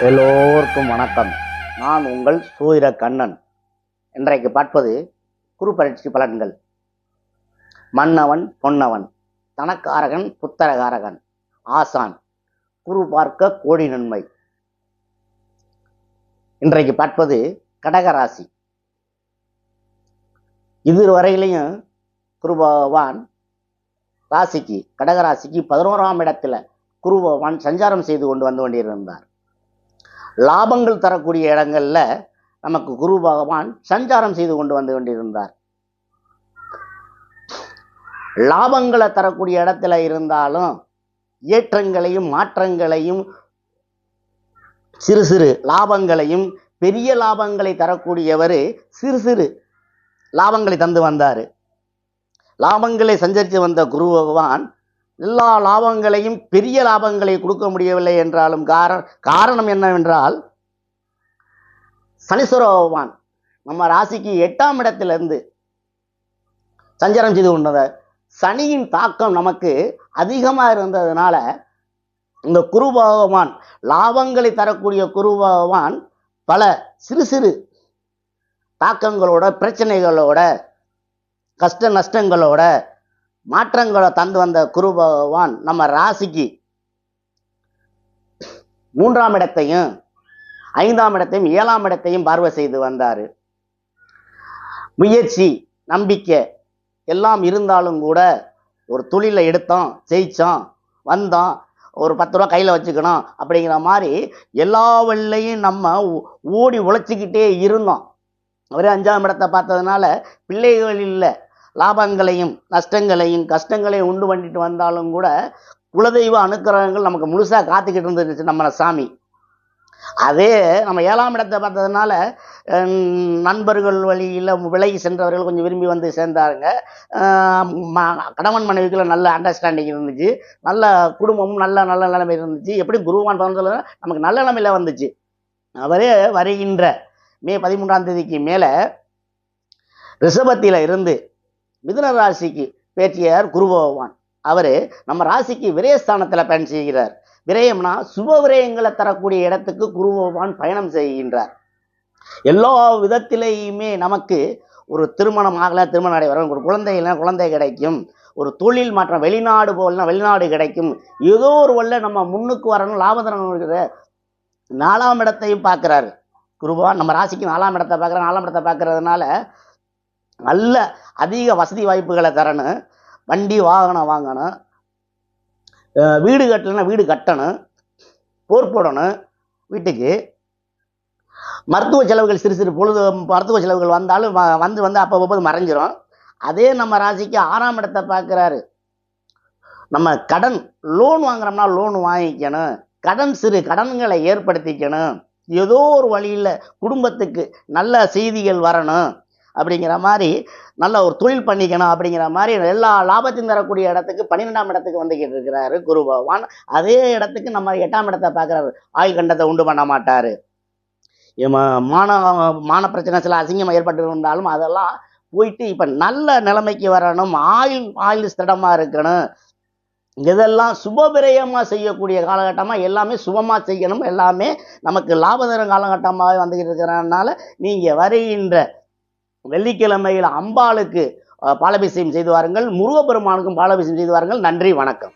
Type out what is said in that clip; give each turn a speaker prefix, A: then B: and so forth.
A: எல்லோருக்கும் வணக்கம். நான் உங்கள் சூரிய கண்ணன். இன்றைக்கு பார்ப்பது குரு பலன்கள். மன்னவன் பொன்னவன் தனக்காரகன் புத்தரகாரகன் ஆசான் குரு பார்க்க கோடி நன்மை. இன்றைக்கு பார்ப்பது கடகராசி. இதுவரையிலையும் குருபகவான் ராசிக்கு கடகராசிக்கு பதினோராம் இடத்துல குரு பகவான் சஞ்சாரம் செய்து கொண்டு வந்து கொண்டிருந்தார். லாபங்கள் தரக்கூடிய இடங்களில் நமக்கு குரு பகவான் சஞ்சாரம் செய்து கொண்டு வந்து கொண்டிருந்தார். லாபங்களை தரக்கூடிய இடத்துல இருந்தாலும் ஏற்றங்களையும் மாற்றங்களையும் சிறு சிறு லாபங்களையும் பெரிய லாபங்களை தரக்கூடியவர் சிறு சிறு லாபங்களை தந்து வந்தார். லாபங்களை சஞ்சரித்து வந்த குரு பகவான் எல்லா லாபங்களையும் பெரிய லாபங்களை கொடுக்க முடியவில்லை என்றாலும் கார காரணம் என்னவென்றால் சனீஸ்வர பகவான் நம்ம ராசிக்கு எட்டாம் இடத்திலிருந்து சஞ்சாரம் செய்து கொண்டத சனியின் தாக்கம் நமக்கு அதிகமாக இருந்ததுனால இந்த குரு பகவான் லாபங்களை தரக்கூடிய குரு பகவான் பல சிறு சிறு தாக்கங்களோட பிரச்சனைகளோட கஷ்ட நஷ்டங்களோட மாற்றங்களை தந்து வந்த குரு பகவான் நம்ம ராசிக்கு மூன்றாம் இடத்தையும் ஐந்தாம் இடத்தையும் ஏழாம் இடத்தையும் பார்வை செய்து வந்தார். முயற்சி நம்பிக்கை எல்லாம் இருந்தாலும் கூட ஒரு தொழிலை எடுத்தோம் ஜெயித்தோம் வந்தோம் ஒரு பத்து ரூபா கையில் வச்சுக்கணும் அப்படிங்கிற மாதிரி எல்லா வழிலையும் நம்ம ஓடி உழைச்சிக்கிட்டே இருந்தோம் அவரே அஞ்சாம் இடத்தை பார்த்ததுனால பிள்ளைகள் இல்லை. லாபங்களையும் நஷ்டங்களையும் கஷ்டங்களையும் உண்டு பண்ணிட்டு வந்தாலும் கூட குலதெய்வ அனுக்கிரகங்கள் நமக்கு முழுசாக காத்துக்கிட்டு இருந்துச்சு நம்ம சாமி. அதே நம்ம ஏழாம் இடத்தை பார்த்ததுனால நண்பர்கள் வழியில் விலகி சென்றவர்கள் கொஞ்சம் விரும்பி வந்து சேர்ந்தாருங்க. ம- கணவன் மனைவிக்குள்ள நல்ல அண்டர்ஸ்டாண்டிங் இருந்துச்சு. நல்ல குடும்பமும் நல்ல நல்ல நிலைமை இருந்துச்சு. எப்படி குருவான் பிறந்ததுல நமக்கு நல்ல நிலைமையில வந்துச்சு. அவரே வருகின்ற மே பதிமூன்றாம் தேதிக்கு மேலே ரிஷபத்தில் இருந்து மிதுன ராசிக்கு பேற்றியார் குரு பகவான். அவர் நம்ம ராசிக்கு விரயஸ்தானத்தில் பயணம் செய்கிறார். விரயம்னா சுப விரயங்களை தரக்கூடிய இடத்துக்கு குரு பகவான் பயணம் செய்கின்றார். எல்லா விதத்திலேயுமே நமக்கு ஒரு திருமணம் ஆகல திருமணம் நடைபெறும் ஒரு குழந்தை குழந்தை கிடைக்கும். ஒரு தொழில் மாற்றம் வெளிநாடு போகலாம் வெளிநாடு கிடைக்கும். ஏதோ ஒரு வழியில் நம்ம முன்னுக்கு வரணும் லாபதரம் இருக்கிற நாலாம் இடத்தையும் பார்க்குறாரு. குருபவான் நம்ம ராசிக்கு நாலாம் இடத்தை பார்க்குற நாலாம் இடத்தை பார்க்குறதுனால நல்ல அதிக வசதி வாய்ப்புகளை தரணும். வண்டி வாகனம் வாங்கணும். வீடு கட்டலைன்னா வீடு கட்டணும். போர் போடணும் வீட்டுக்கு. மருத்துவ செலவுகள் சிறு சிறு பொழுது மருத்துவ செலவுகள் வந்தாலும் வந்து வந்து அப்போ போது மறைஞ்சிரும். அதே நம்ம ராசிக்கு ஆறாம் இடத்தை பார்க்குறாரு. நம்ம கடன் லோன் வாங்குறோம்னா லோன் வாங்கிக்கணும். கடன் சிறு கடன்களை ஏற்படுத்திக்கணும். ஏதோ ஒரு வழியில் குடும்பத்துக்கு நல்ல செய்திகள் வரணும். அப்படிங்கிற மாதிரி நல்ல ஒரு தொழில் பண்ணிக்கணும் அப்படிங்கிற மாதிரி எல்லா லாபத்தையும் தரக்கூடிய இடத்துக்கு பன்னிரெண்டாம் இடத்துக்கு வந்துக்கிட்டு இருக்கிறாரு குரு பகவான். அதே இடத்துக்கு நம்ம எட்டாம் இடத்தை பார்க்குறாரு. ஆயுள் கண்டத்தை உண்டு பண்ண மாட்டார். மான மான பிரச்சனை சில அசிங்கம் ஏற்பட்டு இருந்தாலும் அதெல்லாம் போயிட்டு இப்போ நல்ல நிலைமைக்கு வரணும். ஆயுள் ஆயுள் ஸ்திரமாக இருக்கணும். இதெல்லாம் சுபபிரயமாக செய்யக்கூடிய காலகட்டமாக எல்லாமே சுபமாக செய்யணும். எல்லாமே நமக்கு லாபதர காலகட்டமாக வந்துக்கிட்டு இருக்கிறனால நீங்கள் வருகின்ற வெள்ளிக்கிழமையில் அம்பாளுக்கு பாலபிஷேகம் செய்து வாருங்கள். முருகப்பெருமானுக்கும் பாலபிஷேகம் செய்து வாருங்கள். நன்றி வணக்கம்.